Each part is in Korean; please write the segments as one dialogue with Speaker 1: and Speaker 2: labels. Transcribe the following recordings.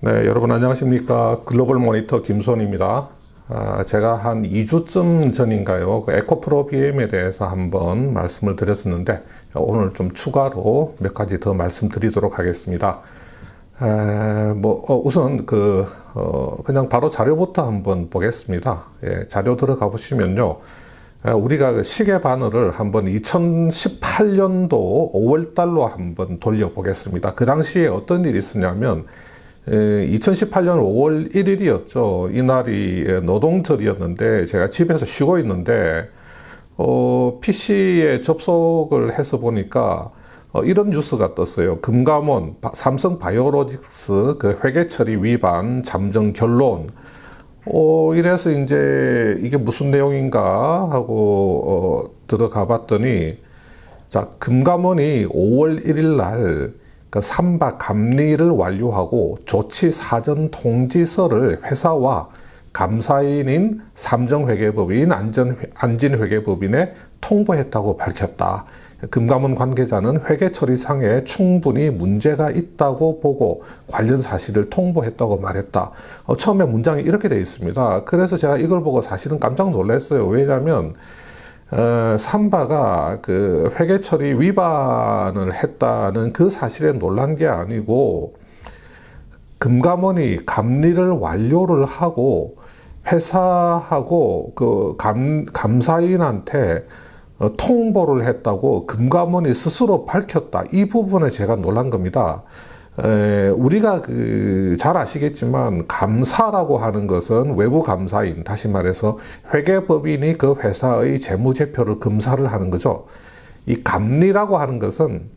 Speaker 1: 네, 여러분 안녕하십니까. 글로벌 모니터 김손입니다. 아, 제가 한 2주쯤 전인가요. 그 에코프로 BM에 대해서 한번 말씀을 드렸었는데, 오늘 좀 추가로 몇 가지 더 말씀드리도록 하겠습니다. 에, 뭐, 어, 우선 그, 어, 그냥 바로 자료부터 한번 보겠습니다. 예, 자료 들어가 보시면요. 에, 우리가 그 시계 바늘을 한번 2018년도 5월달로 한번 돌려보겠습니다. 그 당시에 어떤 일이 있었냐면, 2018년 5월 1일이었죠. 이날이 노동절이었는데 제가 집에서 쉬고 있는데 어, PC에 접속을 해서 보니까 어, 이런 뉴스가 떴어요. 금감원 삼성 바이오로직스 그 회계 처리 위반 잠정 결론. 어, 이래서 이제 이게 무슨 내용인가 하고 어, 들어가 봤더니 자 금감원이 5월 1일 날 그 삼박 감리를 완료하고 조치 사전 통지서를 회사와 감사인인 삼정회계법인 안전, 안진회계법인에 통보했다고 밝혔다. 금감원 관계자는 회계 처리상에 충분히 문제가 있다고 보고 관련 사실을 통보했다고 말했다. 어, 처음에 문장이 이렇게 되어 있습니다. 그래서 제가 이걸 보고 사실은 깜짝 놀랐어요. 왜냐하면 어, 삼바가 그 회계 처리 위반을 했다는 그 사실에 놀란 게 아니고 금감원이 감리를 완료를 하고 회사하고 그 감, 감사인한테 어, 통보를 했다고 금감원이 스스로 밝혔다. 이 부분에 제가 놀란 겁니다. 에, 우리가 그 잘 아시겠지만 감사라고 하는 것은 외부 감사인 다시 말해서 회계법인이 그 회사의 재무제표를 검사를 하는 거죠. 이 감리라고 하는 것은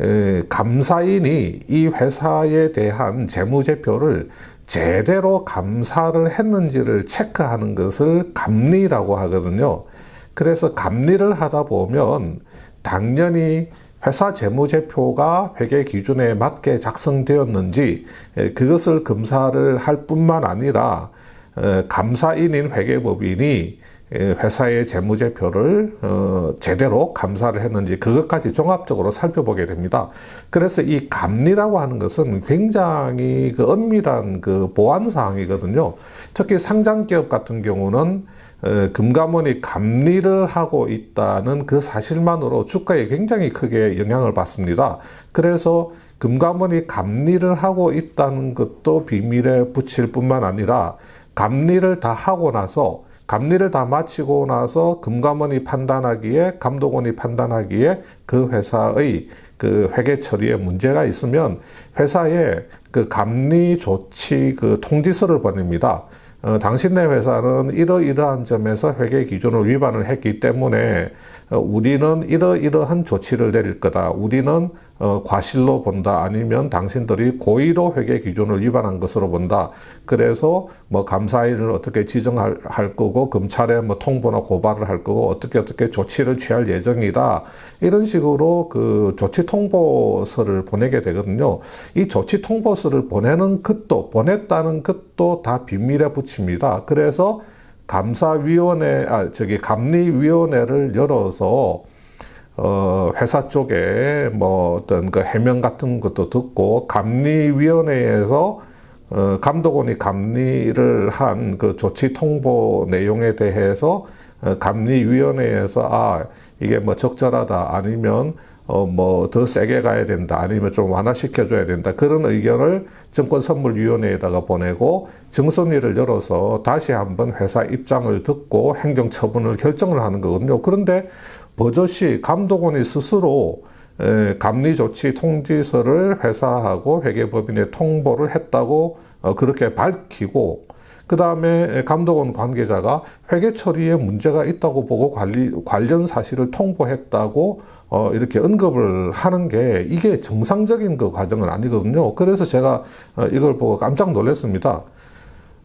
Speaker 1: 에, 감사인이 이 회사에 대한 재무제표를 제대로 감사를 했는지를 체크하는 것을 감리라고 하거든요. 그래서 감리를 하다 보면 당연히 회사 재무제표가 회계 기준에 맞게 작성되었는지 그것을 검사를 할 뿐만 아니라 감사인인 회계법인이 회사의 재무제표를 어, 제대로 감사를 했는지 그것까지 종합적으로 살펴보게 됩니다. 그래서 이 감리라고 하는 것은 굉장히 그 엄밀한 그 보안 사항이거든요. 특히 상장 기업 같은 경우는 금감원이 감리를 하고 있다는 그 사실만으로 주가에 굉장히 크게 영향을 받습니다. 그래서 금감원이 감리를 하고 있다는 것도 비밀에 붙일 뿐만 아니라 감리를 다 하고 나서 감리를 다 마치고 나서 금감원이 판단하기에 감독원이 판단하기에 그 회사의 그 회계 처리에 문제가 있으면 회사에 그 감리 조치 그 통지서를 보냅니다. 어, 당신네 회사는 이러이러한 점에서 회계 기준을 위반을 했기 때문에 어, 우리는 이러이러한 조치를 내릴 거다. 우리는 어, 과실로 본다. 아니면 당신들이 고의로 회계 기준을 위반한 것으로 본다. 그래서 뭐 감사인을 어떻게 지정할 할 거고 검찰에 뭐 통보나 고발을 할 거고 어떻게 어떻게 조치를 취할 예정이다. 이런 식으로 그 조치 통보서를 보내게 되거든요. 이 조치 통보서를 보내는 것도 보냈다는 것도 다 비밀에 붙입니다. 그래서 감사위원회, 아, 저기 감리위원회를 열어서 어, 회사 쪽에 뭐 어떤 그 해명 같은 것도 듣고 감리위원회에서 어, 감독원이 감리를 한 그 조치 통보 내용에 대해서 어, 감리위원회에서 아, 이게 뭐 적절하다 아니면 어, 뭐, 더 세게 가야 된다. 아니면 좀 완화시켜줘야 된다. 그런 의견을 정권선물위원회에다가 보내고 정선위를 열어서 다시 한번 회사 입장을 듣고 행정처분을 결정을 하는 거거든요. 그런데 버젓이 감독원이 스스로 감리 조치 통지서를 회사하고 회계법인에 통보를 했다고 어, 그렇게 밝히고 그 다음에 감독원 관계자가 회계 처리에 문제가 있다고 보고 관리, 관련 사실을 통보했다고 어, 이렇게 언급을 하는 게 이게 정상적인 그 과정은 아니거든요. 그래서 제가 어, 이걸 보고 깜짝 놀랐습니다.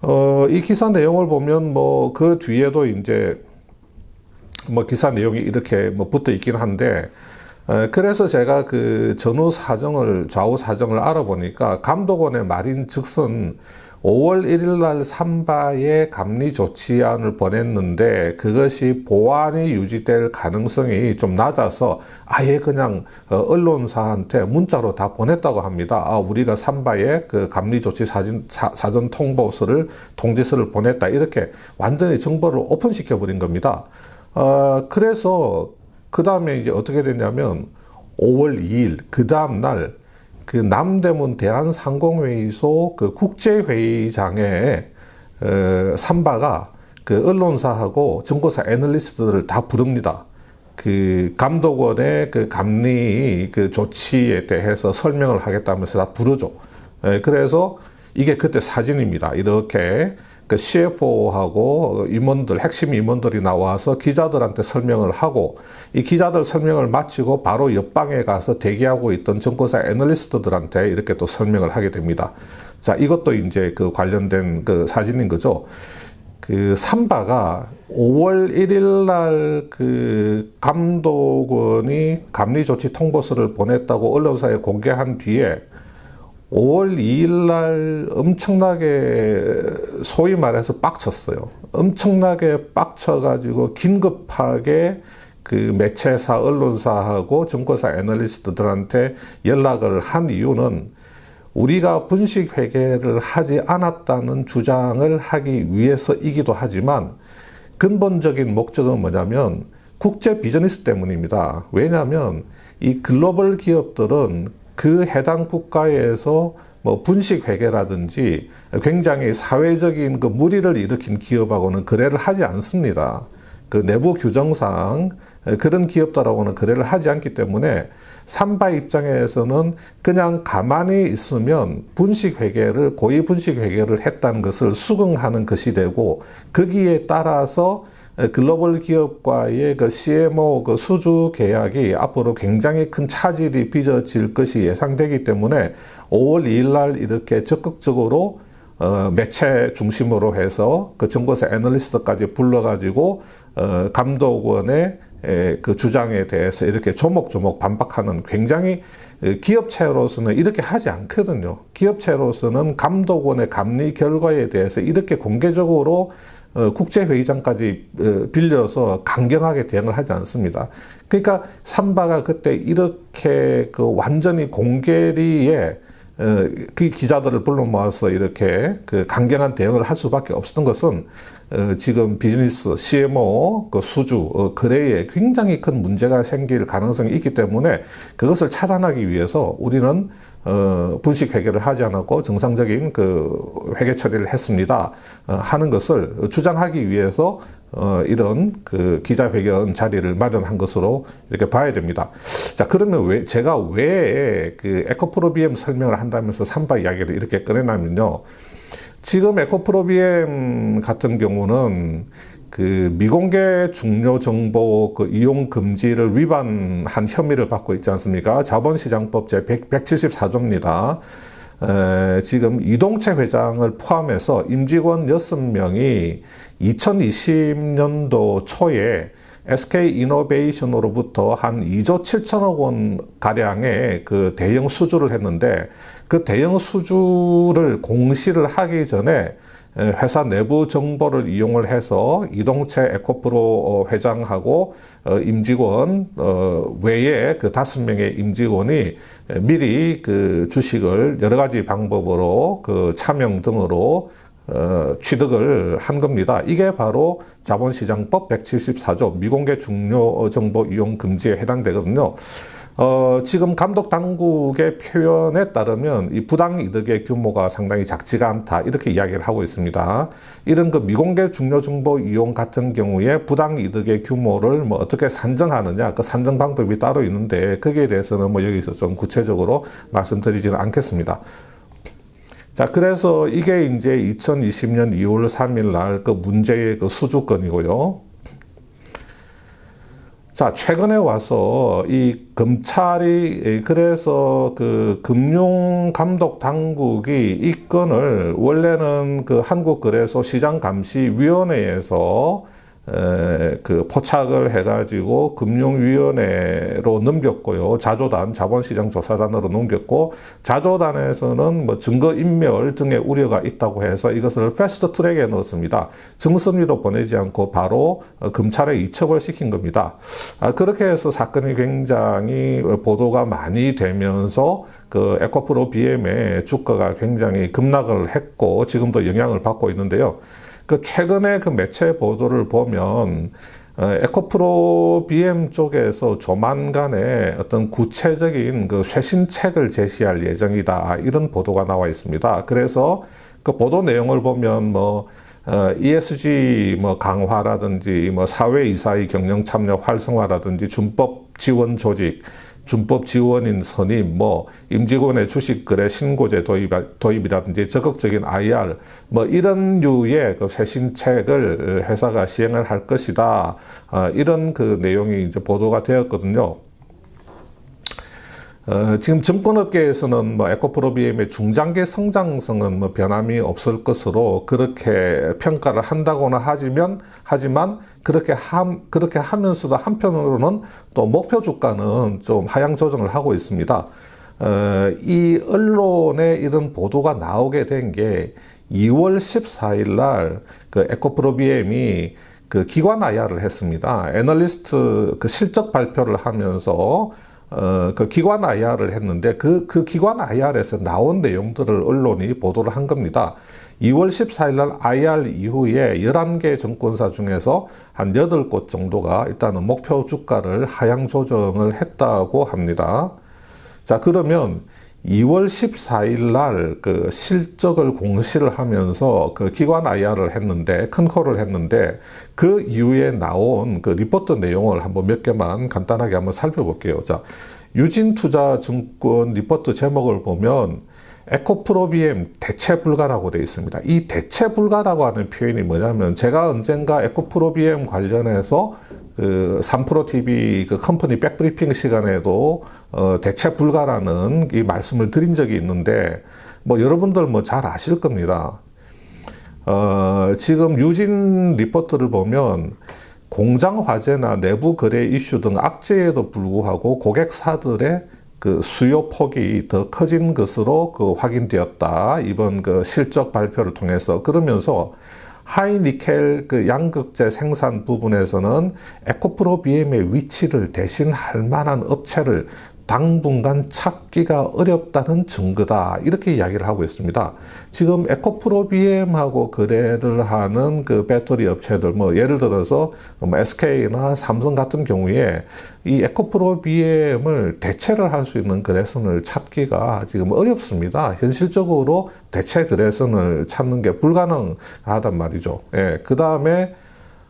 Speaker 1: 어, 이 기사 내용을 보면 뭐 그 뒤에도 이제 뭐 기사 내용이 이렇게 뭐 붙어 있긴 한데 그래서 제가 그 전후 사정을 좌우 사정을 알아보니까 감독원의 말인 즉슨 5월 1일 날 삼바에 감리 조치안을 보냈는데 그것이 보안이 유지될 가능성이 좀 낮아서 아예 그냥 어, 언론사한테 문자로 다 보냈다고 합니다. 아, 우리가 삼바에 그 감리 조치 사진, 사, 사전 통보서를 통지서를 보냈다. 이렇게 완전히 정보를 오픈시켜 버린 겁니다. 어, 그래서 그 다음에 이제 어떻게 됐냐면 5월 2일 그 다음 날 그 남대문 대한상공회의소 그 국제회의장에 어, 삼바가 그 언론사하고 정보사 애널리스트들을 다 부릅니다. 그 감독원의 그 감리 그 조치에 대해서 설명을 하겠다면서 다 부르죠. 예, 그래서 이게 그때 사진입니다. 이렇게 그 CFO하고 임원들, 핵심 임원들이 나와서 기자들한테 설명을 하고 이 기자들 설명을 마치고 바로 옆방에 가서 대기하고 있던 정보사 애널리스트들한테 이렇게 또 설명을 하게 됩니다. 자, 이것도 이제 그 관련된 그 사진인 거죠. 그 삼바가 5월 1일 날 그 감독원이 감리 조치 통보서를 보냈다고 언론사에 공개한 뒤에 5월 2일 날 엄청나게 소위 말해서 빡쳤어요. 엄청나게 빡쳐가지고 긴급하게 그 매체사, 언론사하고 정보사 애널리스트들한테 연락을 한 이유는 우리가 분식 회계를 하지 않았다는 주장을 하기 위해서이기도 하지만 근본적인 목적은 뭐냐면 국제 비즈니스 때문입니다. 왜냐하면 이 글로벌 기업들은 그 해당 국가에서 뭐 분식 회계라든지 굉장히 사회적인 그 무리를 일으킨 기업하고는 거래를 하지 않습니다. 그 내부 규정상 그런 기업들하고는 거래를 하지 않기 때문에 삼바 입장에서는 그냥 가만히 있으면 분식 회계를 고의 분식 회계를 했다는 것을 수긍하는 것이 되고 거기에 따라서 글로벌 기업과의 그 CMO 그 수주 계약이 앞으로 굉장히 큰 차질이 빚어질 것이 예상되기 때문에 5월 2일 날 이렇게 적극적으로 어, 매체 중심으로 해서 그 정보사 애널리스트까지 불러가지고 어, 감독원의 에, 그 주장에 대해서 이렇게 조목조목 반박하는 굉장히 기업체로서는 이렇게 하지 않거든요. 기업체로서는 감독원의 감리 결과에 대해서 이렇게 공개적으로 어, 국제회의장까지 어, 빌려서 강경하게 대응을 하지 않습니다. 그러니까 삼바가 그때 이렇게 그 완전히 공개리에 어, 그 기자들을 불러 모아서 이렇게 그 강경한 대응을 할 수밖에 없었던 것은 어, 지금 비즈니스 CMO 그 수주 어, 거래에 굉장히 큰 문제가 생길 가능성이 있기 때문에 그것을 차단하기 위해서 우리는 어, 분식 회계를 하지 않았고 정상적인 그 회계 처리를 했습니다. 어, 하는 것을 주장하기 위해서 어, 이런 그 기자회견 자리를 마련한 것으로 이렇게 봐야 됩니다. 자, 그러면 왜, 제가 왜 그 에코프로비엠 설명을 한다면서 삼바 이야기를 이렇게 꺼내냐면요. 지금 에코프로비엠 같은 경우는 그 미공개 중요 정보 그 이용 금지를 위반한 혐의를 받고 있지 않습니까? 자본시장법 제 174조입니다. 에, 지금 이동채 회장을 포함해서 임직원 6명이 2020년도 초에 SK 이노베이션으로부터 한 2조 7천억 원 가량의 그 대형 수주를 했는데 그 대형 수주를 공시를 하기 전에 회사 내부 정보를 이용을 해서 이동채 에코프로 어, 회장하고 어, 임직원 어, 외에 그 다섯 명의 임직원이 미리 그 주식을 여러 가지 방법으로 그 차명 등으로 어, 취득을 한 겁니다. 이게 바로 자본시장법 174조 미공개 중요 정보 이용 금지에 해당되거든요. 어, 지금 감독 당국의 표현에 따르면 이 부당 이득의 규모가 상당히 작지가 않다 이렇게 이야기를 하고 있습니다. 이런 그 미공개 중요 정보 이용 같은 경우에 부당 이득의 규모를 뭐 어떻게 산정하느냐 그 산정 방법이 따로 있는데 거기에 대해서는 뭐 여기서 좀 구체적으로 말씀드리지는 않겠습니다. 자, 그래서 이게 이제 2020년 2월 3일 날 그 문제의 그 수주권이고요. 자, 최근에 와서 이 검찰이 그래서 그 금융 감독 당국이 이 건을 원래는 그 한국거래소 시장감시위원회에서 에, 그 포착을 해가지고 금융위원회로 넘겼고요. 자조단, 자본시장조사단으로 넘겼고, 자조단에서는 뭐 증거인멸 등의 우려가 있다고 해서 이것을 패스트 트랙에 넣었습니다. 증선위로 보내지 않고 바로 어, 검찰에 이첩을 시킨 겁니다. 아, 그렇게 해서 사건이 굉장히 보도가 많이 되면서 그 에코프로 BM의 주가가 굉장히 급락을 했고, 지금도 영향을 받고 있는데요. 그 최근에 그 매체 보도를 보면 어, 에코프로 BM 쪽에서 조만간에 어떤 구체적인 그 쇄신 책을 제시할 예정이다 이런 보도가 나와 있습니다. 그래서 그 보도 내용을 보면 뭐 어, ESG 뭐 강화라든지 뭐 사회 이사의 경영 참여 활성화라든지 준법 지원 조직 준법 지원인 선임, 뭐 임직원의 주식 거래 신고제 도입, 도입이라든지 적극적인 IR, 뭐 이런 류의 그 쇄신책을 회사가 시행을 할 것이다. 어, 이런 그 내용이 이제 보도가 되었거든요. 어, 지금 증권업계에서는 뭐 에코프로비엠의 중장기 성장성은 뭐 변함이 없을 것으로 그렇게 평가를 한다고나 하지만 하지만 그렇게 함 그렇게 하면서도 한편으로는 또 목표 주가는 좀 하향 조정을 하고 있습니다. 어, 이 언론에 이런 보도가 나오게 된 게 2월 14일 날 그 에코프로비엠이 그 기관 IR을 했습니다. 애널리스트 그 실적 발표를 하면서 어, 그 기관 IR을 했는데 그, 그 기관 IR에서 나온 내용들을 언론이 보도를 한 겁니다. 2월 14일 날 IR 이후에 11개 정권사 중에서 한 8곳 정도가 일단은 목표 주가를 하향 조정을 했다고 합니다. 자, 그러면 2월 14일 날 그 실적을 공시를 하면서 그 기관 IR을 했는데 큰 콜을 했는데 그 이후에 나온 그 리포트 내용을 한번 몇 개만 간단하게 한번 살펴볼게요. 자, 유진투자증권 리포트 제목을 보면 에코프로비엠 대체 불가라고 되어 있습니다. 이 대체 불가라고 하는 표현이 뭐냐면 제가 언젠가 에코프로비엠 관련해서 그 3프로 TV 그 컴퍼니 백브리핑 시간에도 어 대체 불가라는 이 말씀을 드린 적이 있는데 뭐 여러분들 뭐 잘 아실 겁니다. 어 지금 유진 리포트를 보면 공장 화재나 내부 거래 이슈 등 악재에도 불구하고 고객사들의 그 수요 폭이 더 커진 것으로 그 확인되었다. 이번 그 실적 발표를 통해서 그러면서 하이니켈 그 양극재 생산 부분에서는 에코프로 BM의 위치를 대신할 만한 업체를 당분간 찾기가 어렵다는 증거다. 이렇게 이야기를 하고 있습니다. 지금 에코프로 BM하고 거래를 하는 그 배터리 업체들, 뭐 예를 들어서 뭐 SK나 삼성 같은 경우에 이 에코프로 BM을 대체를 할 수 있는 거래선을 찾기가 지금 어렵습니다. 현실적으로 대체 거래선을 찾는 게 불가능하단 말이죠. 예. 그 다음에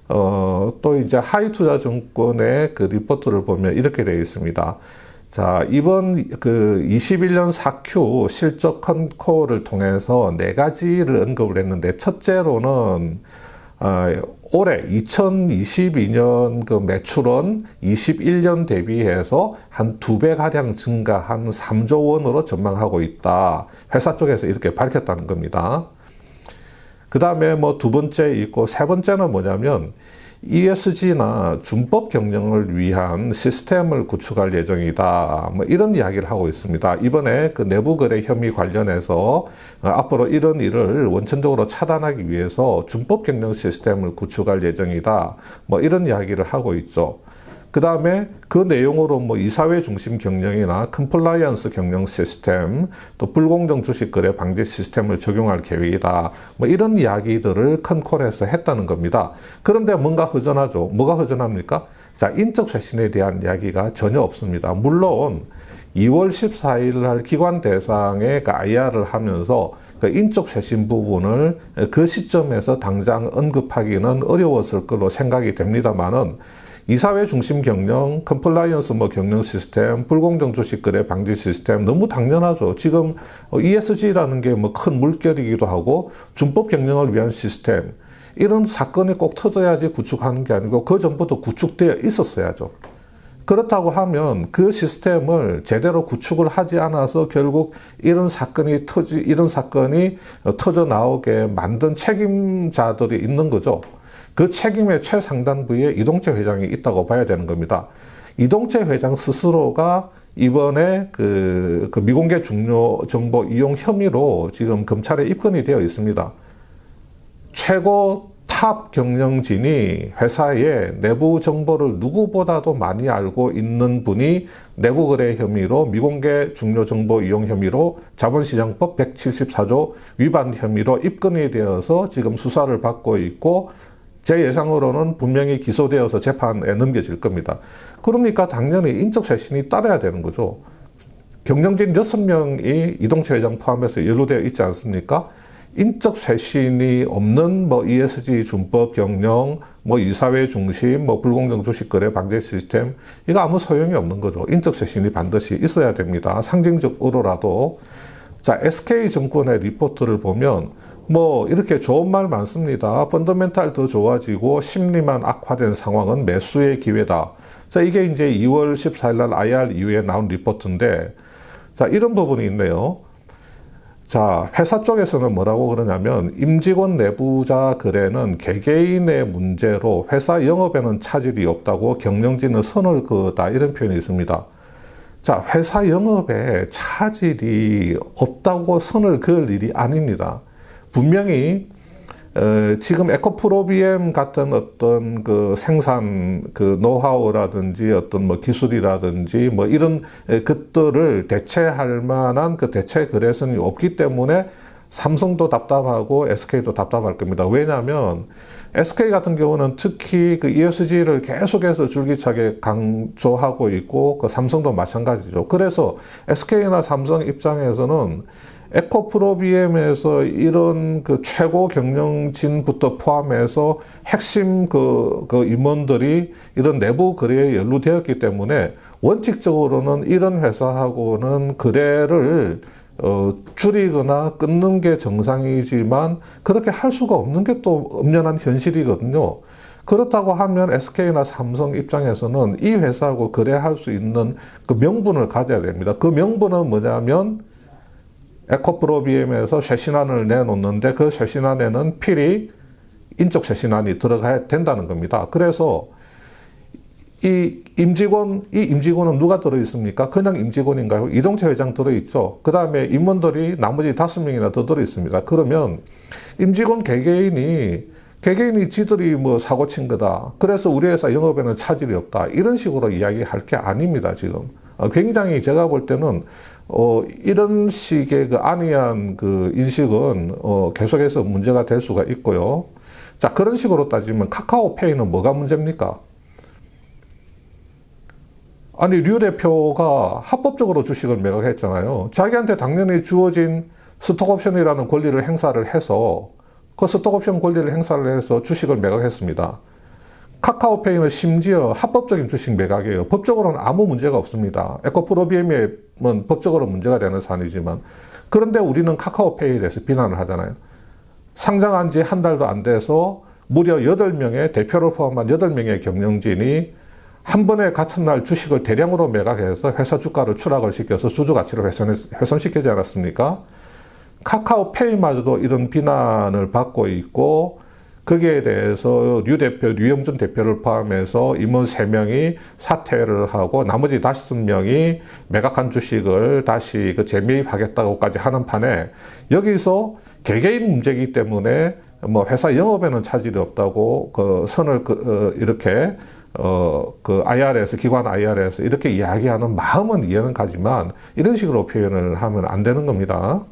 Speaker 1: 어, 또 이제 하이투자증권의 그 리포트를 보면 이렇게 되어 있습니다. 자, 이번 그 21년 4Q 실적 컨코를 통해서 네 가지를 언급을 했는데, 첫째로는, 어, 올해 2022년 그 매출은 21년 대비해서 한 두 배 가량 증가한 3조 원으로 전망하고 있다. 회사 쪽에서 이렇게 밝혔다는 겁니다. 그 다음에 뭐 두 번째 있고 세 번째는 뭐냐면 ESG나 준법 경영을 위한 시스템을 구축할 예정이다. 뭐 이런 이야기를 하고 있습니다. 이번에 그 내부 거래 혐의 관련해서 어, 앞으로 이런 일을 원천적으로 차단하기 위해서 준법 경영 시스템을 구축할 예정이다. 뭐 이런 이야기를 하고 있죠. 그 다음에 그 내용으로 뭐 이사회 중심 경영이나 컴플라이언스 경영 시스템, 또 불공정 주식 거래 방지 시스템을 적용할 계획이다. 뭐 이런 이야기들을 큰 콜에서 했다는 겁니다. 그런데 뭔가 허전하죠. 뭐가 허전합니까? 자, 인적 쇄신에 대한 이야기가 전혀 없습니다. 물론 2월 14일 날 기관 대상의 그 IR을 하면서 그 인적 쇄신 부분을 그 시점에서 당장 언급하기는 어려웠을 걸로 생각이 됩니다만은 이사회 중심 경영, 컴플라이언스 뭐 경영 시스템, 불공정 주식 거래 방지 시스템 너무 당연하죠. 지금 ESG라는 게 뭐 큰 물결이기도 하고 준법 경영을 위한 시스템 이런 사건이 꼭 터져야지 구축하는 게 아니고 그 전부터 구축되어 있었어야죠. 그렇다고 하면 그 시스템을 제대로 구축을 하지 않아서 결국 이런 사건이 터지 이런 사건이 터져 나오게 만든 책임자들이 있는 거죠. 그 책임의 최상단부에 이동채 회장이 있다고 봐야 되는 겁니다. 이동채 회장 스스로가 이번에 그, 그 미공개 중요 정보 이용 혐의로 지금 검찰에 입건이 되어 있습니다. 최고 탑 경영진이 회사의 내부 정보를 누구보다도 많이 알고 있는 분이 내부 거래 혐의로 미공개 중요 정보 이용 혐의로 자본시장법 174조 위반 혐의로 입건이 되어서 지금 수사를 받고 있고 제 예상으로는 분명히 기소되어서 재판에 넘겨질 겁니다. 그러니까 당연히 인적 쇄신이 따라야 되는 거죠. 경영진 6명이 이동채 회장 포함해서 연루되어 있지 않습니까? 인적 쇄신이 없는 뭐 ESG 준법 경영, 뭐 이사회 중심, 뭐 불공정 주식 거래 방제 시스템 이거 아무 소용이 없는 거죠. 인적 쇄신이 반드시 있어야 됩니다. 상징적으로라도 자 SK 정권의 리포트를 보면 뭐 이렇게 좋은 말 많습니다. 펀더멘탈 더 좋아지고 심리만 악화된 상황은 매수의 기회다. 자 이게 이제 2월 14일 날 IR 이후에 나온 리포트인데 자 이런 부분이 있네요. 자, 회사 쪽에서는 뭐라고 그러냐면 임직원 내부자 거래는 개개인의 문제로 회사 영업에는 차질이 없다고 경영진은 선을 그었다 이런 표현이 있습니다. 자, 회사 영업에 차질이 없다고 선을 그을 일이 아닙니다. 분명히 어, 지금 에코프로비엠 같은 어떤 그 생산 그 노하우라든지 어떤 뭐 기술이라든지 뭐 이런 것들을 대체할 만한 그 대체 거래선이 없기 때문에 삼성도 답답하고 SK도 답답할 겁니다. 왜냐하면 SK 같은 경우는 특히 그 ESG를 계속해서 줄기차게 강조하고 있고 그 삼성도 마찬가지죠. 그래서 SK나 삼성 입장에서는 에코프로비엠에서 이런 그 최고 경영진부터 포함해서 핵심 그, 그 임원들이 이런 내부 거래에 연루되었기 때문에 원칙적으로는 이런 회사하고는 거래를 어, 줄이거나 끊는 게 정상이지만 그렇게 할 수가 없는 게 또 엄연한 현실이거든요. 그렇다고 하면 SK나 삼성 입장에서는 이 회사하고 거래할 수 있는 그 명분을 가져야 됩니다. 그 명분은 뭐냐면 에코프로비엠에서 쇄신안을 내놓는데 그 쇄신안에는 필히 인적 쇄신안이 들어가야 된다는 겁니다. 그래서 이 임직원, 이 임직원은 누가 들어있습니까? 그냥 임직원인가요? 이동채 회장 들어있죠. 그 다음에 임원들이 나머지 다섯 명이나 더 들어있습니다. 그러면 임직원 개개인이, 개개인이 지들이 뭐 사고 친 거다. 그래서 우리 회사 영업에는 차질이 없다. 이런 식으로 이야기할 게 아닙니다, 지금. 어, 굉장히 제가 볼 때는 어, 이런 식의 그 안이한 그 인식은 어, 계속해서 문제가 될 수가 있고요. 자, 그런 식으로 따지면 카카오페이는 뭐가 문제입니까? 아니, 류 대표가 합법적으로 주식을 매각했잖아요. 자기한테 당연히 주어진 스톡옵션이라는 권리를 행사를 해서 그 스톡옵션 권리를 행사를 해서 주식을 매각했습니다. 카카오페이는 심지어 합법적인 주식 매각이에요. 법적으로는 아무 문제가 없습니다. 에코프로비엠은 법적으로 문제가 되는 사안이지만 그런데 우리는 카카오페이에 대해서 비난을 하잖아요. 상장한 지 한 달도 안 돼서 무려 8명의 대표를 포함한 8명의 경영진이 한 번에 같은 날 주식을 대량으로 매각해서 회사 주가를 추락을 시켜서 주주 가치를 훼손, 훼손시키지 않았습니까? 카카오페이마저도 이런 비난을 받고 있고 거기에 대해서 류 대표, 류영준 대표를 포함해서 임원 3명이 사퇴를 하고 나머지 5명이 매각한 주식을 다시 그 재매입하겠다고까지 하는 판에 여기서 개개인 문제이기 때문에 뭐 회사 영업에는 차질이 없다고 그 선을 그, 어, 이렇게 어, 그 IR에서, 기관 IR에서 이렇게 이야기하는 마음은 이해는 가지만 이런 식으로 표현을 하면 안 되는 겁니다.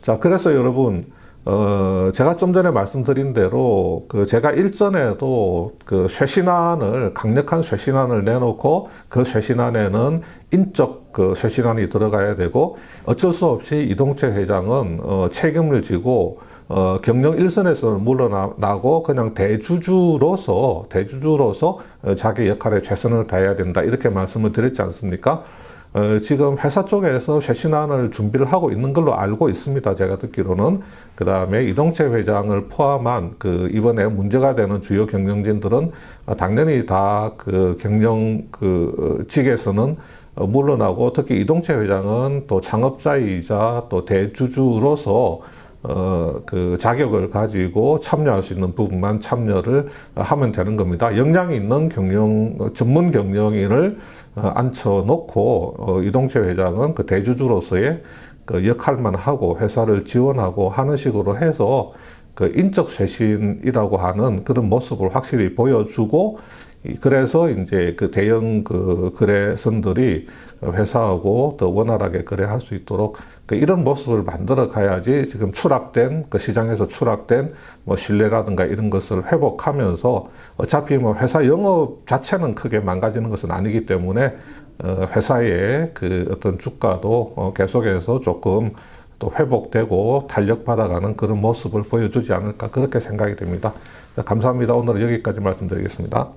Speaker 1: 자, 그래서 여러분, 어, 제가 좀 전에 말씀드린 대로, 그, 제가 일전에도 그 쇄신안을, 강력한 쇄신안을 내놓고 그 쇄신안에는 인적 그 쇄신안이 들어가야 되고, 어쩔 수 없이 이동채 회장은, 어, 책임을 지고, 어, 경영 일선에서 물러나고 그냥 대주주로서, 대주주로서 어, 자기 역할에 최선을 다해야 된다. 이렇게 말씀을 드렸지 않습니까? 어, 지금 회사 쪽에서 쇄신안을 준비를 하고 있는 걸로 알고 있습니다. 제가 듣기로는. 그 다음에 이동채 회장을 포함한 그 이번에 문제가 되는 주요 경영진들은 당연히 다 그 경영 그 직에서는 물러나고 특히 이동채 회장은 또 창업자이자 또 대주주로서 어, 그 자격을 가지고 참여할 수 있는 부분만 참여를 하면 되는 겁니다. 역량이 있는 경영, 어, 전문 경영인을 어, 앉혀놓고, 어, 이동채 회장은 그 대주주로서의 그 역할만 하고 회사를 지원하고 하는 식으로 해서 그 인적 쇄신이라고 하는 그런 모습을 확실히 보여주고 이- 그래서 이제 그 대형 그 거래선들이 회사하고 더 원활하게 거래할 수 있도록 그 이런 모습을 만들어 가야지 지금 추락된 그 시장에서 추락된 뭐 신뢰라든가 이런 것을 회복하면서 어차피 뭐 회사 영업 자체는 크게 망가지는 것은 아니기 때문에 어, 회사의 그 어떤 주가도 어, 계속해서 조금 또 회복되고 탄력받아가는 그런 모습을 보여주지 않을까 그렇게 생각이 됩니다. 감사합니다. 오늘은 여기까지 말씀드리겠습니다.